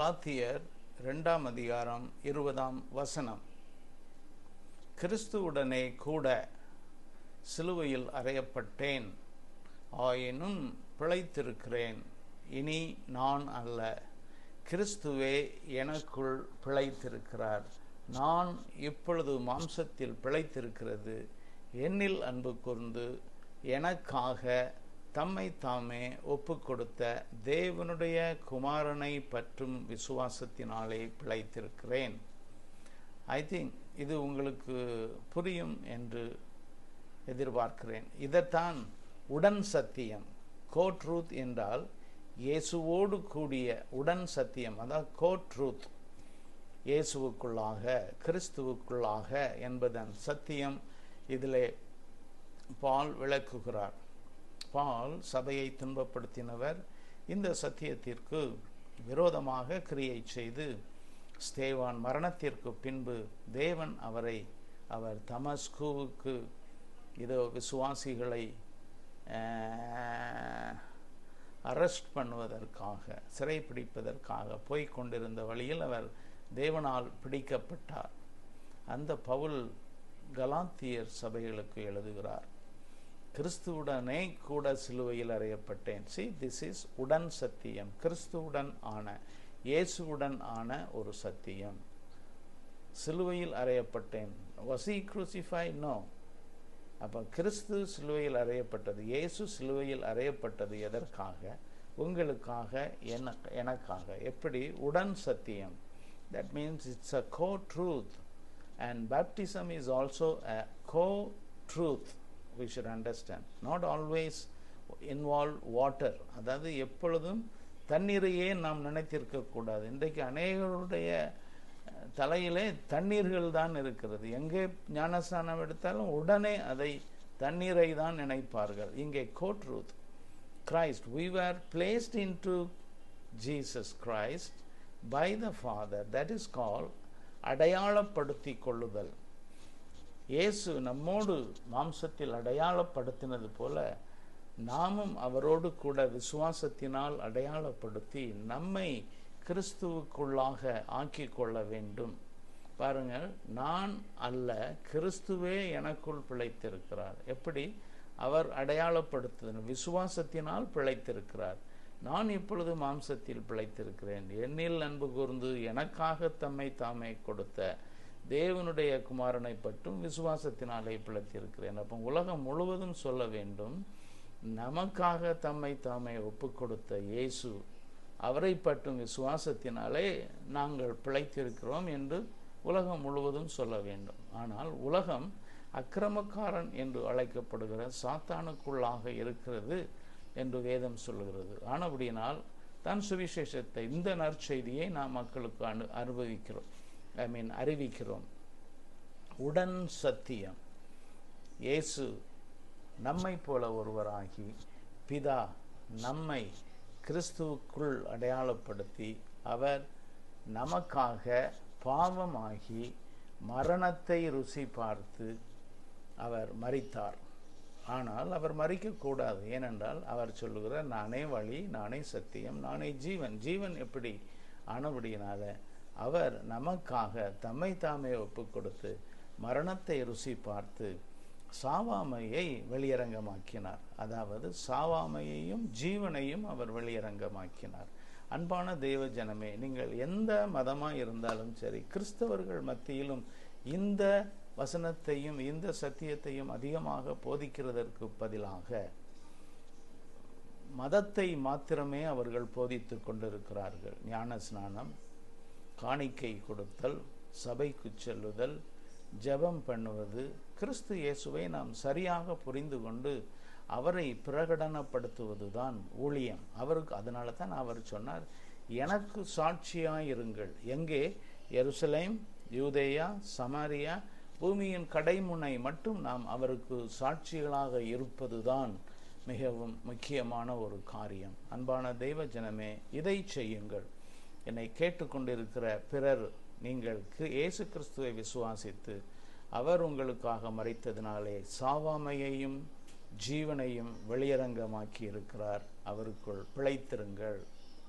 கலாத்தியர் ரெண்டாம் அதிகாரம் இருபதாம் வசனம். கிறிஸ்துவுடனே கூட சிலுவையில் அறையப்பட்டேன். ஆயினும் பிழைத்திருக்கிறேன். இனி நான் அல்ல. கிறிஸ்துவே எனக்குள் பிழைத்திருக்கிறார். நான் இப்பொழுது மாம்சத்தில் பிழைத்திருக்கிறது. என்னில் அன்பு கூர்ந்து எனக்காக தம்மை தாமே ஒப்பு கொடுத்த தேவனுடைய குமாரனை பற்றும் விசுவாசத்தினாலே பிழைத்திருக்கிறேன். ஐ திங்க் இது உங்களுக்கு புரியும் என்று எதிர்பார்க்கிறேன். இதைத்தான் உடன் சத்தியம். கோ ட்ரூத் என்றால் இயேசுவோடு கூடிய உடன் சத்தியம். அதாவது கோ ட்ரூத் இயேசுவுக்குள்ளாக கிறிஸ்துவுக்குள்ளாக என்பதன் சத்தியம் இதிலே பால் விளக்குகிறார். பால் சபையை துன்பப்படுத்தினவர் இந்த சத்தியத்திற்கு விரோதமாக கிரியை செய்து ஸ்தேவான் மரணத்திற்கு பின்பு தேவன் அவரை அவர் தமஸ்குவுக்கு இதோ விசுவாசிகளை அரெஸ்ட் பண்ணுவதற்காக சிறைப்பிடிப்பதற்காக போய்க் கொண்டிருந்த வழியில் அவர் தேவனால் பிடிக்கப்பட்டார். அந்த பவுல் கலாத்தியர் சபைகளுக்கு எழுதுகிறார். கிறிஸ்துவுடனே கூட சிலுவையில் அறையப்பட்டேன். சி திஸ் இஸ் உடன் சத்தியம். கிறிஸ்துவுடன் ஆன இயேசுவுடன் ஆன ஒரு சத்தியம். சிலுவையில் அறையப்பட்டேன். வசி குரூசிஃபை நோ அப்போ கிறிஸ்து சிலுவையில் அறையப்பட்டது இயேசு சிலுவையில் அறையப்பட்டது எதற்காக? உங்களுக்காக என்ன எனக்காக. எப்படி? உடன் சத்தியம். That means it's a co truth and baptism is also a co truth we should understand not always involve water அதாவது எப்பொழுதும் தண்ணீரையே நாம் நினைத்திருக்கக்கூடாது இன்றைக்கு அநேகருடைய தலையிலே தண்ணீர்கள் தான் இருக்கிறது. எங்கே ஞானஸ்நானம் எடுத்தாலும் உடனே அதை தண்ணீரை தான் நினைப்பார்கள். இங்கே co truth Christ we are placed into Jesus Christ by the Father that is call அடையாளப்படுத்தி கொள்ளுதல். இயேசு நம்மோடு மாம்சத்தில் அடையாளப்படுத்தினது போல நாமும் அவரோடு கூட விசுவாசத்தினால் அடையாளப்படுத்தி நம்மை கிறிஸ்துவுக்குள்ளாக ஆக்கி கொள்ள வேண்டும். பாருங்கள் நான் அல்ல கிறிஸ்துவே எனக்குள் பிழைத்திருக்கிறார். எப்படி? அவர் அடையாளப்படுத்துதல் விசுவாசத்தினால் பிழைத்திருக்கிறார். நான் இப்பொழுது மாம்சத்தில் பிழைத்திருக்கிறேன். என்னில் அன்பு கூர்ந்து எனக்காக தம்மை தாமே கொடுத்த தேவனுடைய குமாரனை பற்றும் விசுவாசத்தினாலே பிழைத்திருக்கிறேன். அப்போ உலகம் முழுவதும் சொல்ல வேண்டும் நமக்காக தம்மை தாமே ஒப்பு கொடுத்த இயேசு அவரை பற்றும் விசுவாசத்தினாலே நாங்கள் பிழைத்திருக்கிறோம் என்று உலகம் முழுவதும் சொல்ல வேண்டும். ஆனால் உலகம் அக்கிரமக்காரன் என்று அழைக்கப்படுகிற சாத்தானுக்குள்ளாக இருக்கிறது என்று வேதம் சொல்லுகிறது. ஆனபடியினால் தன் சுவிசேஷத்தை இந்த நற்செய்தியை நாம் மக்களுக்கு அனு அனுபவிக்கிறோம். ஐ மீன் அறிவிக்கிறோம். உடன் சத்தியம். இயேசு நம்மை போல ஒருவராகி பிதா நம்மை கிறிஸ்துவுக்குள் அடையாளப்படுத்தி அவர் நமக்காக பாவமாகி மரணத்தை ருசி பார்த்து அவர் மறித்தார் ஆனால் அவர் மறிக்கக்கூடாது ஏனென்றால் அவர் சொல்லுகிற நானே வழி நானே சத்தியம் நானே ஜீவன். ஜீவன் எப்படி? ஆனபடியினால அவர் நமக்காக தம்மை தாமே ஒப்பு கொடுத்து மரணத்தை ருசி பார்த்து சாவாமையை வெளியரங்கமாக்கினார். அதாவது சாவாமையையும் ஜீவனையும் அவர் வெளியரங்கமாக்கினார். அன்பான தெய்வ ஜனமே நீங்கள் எந்த மதமாக இருந்தாலும் சரி கிறிஸ்தவர்கள் மத்தியிலும் இந்த வசனத்தையும் இந்த சத்தியத்தையும் அதிகமாக போதிக்கிறதற்கு பதிலாக மதத்தை மாத்திரமே அவர்கள் போதித்து கொண்டிருக்கிறார்கள். ஞான ஸ்நானம் காணிக்கை கொடுத்தல் சபைக்கு செல்லுதல் ஜெபம் பண்ணுவது கிறிஸ்து இயேசுவை நாம் சரியாக புரிந்து கொண்டு அவரை பிரகடனப்படுத்துவது தான் ஊழியம். அவருக்கு அதனால தான் அவர் சொன்னார் எனக்கு சாட்சியாயிருங்கள். எங்கே? எருசலேம் யூதேயா சமாரியா பூமியின் கடைமுனை மட்டும் நாம் அவருக்கு சாட்சிகளாக இருப்பதுதான் மிகவும் முக்கியமான ஒரு காரியம். அன்பான தெய்வ ஜனமே இதை செய்யுங்கள். என்னை கேட்டுக்கொண்டிருக்கிற பிறர் நீங்கள் இயேசு கிறிஸ்துவை விசுவாசித்து அவர் உங்களுக்காக மறைத்ததினாலே சாவாமையையும் ஜீவனையும் வெளியரங்கமாக்கி இருக்கிறார் அவருக்குள் பிழைத்திருங்கள்.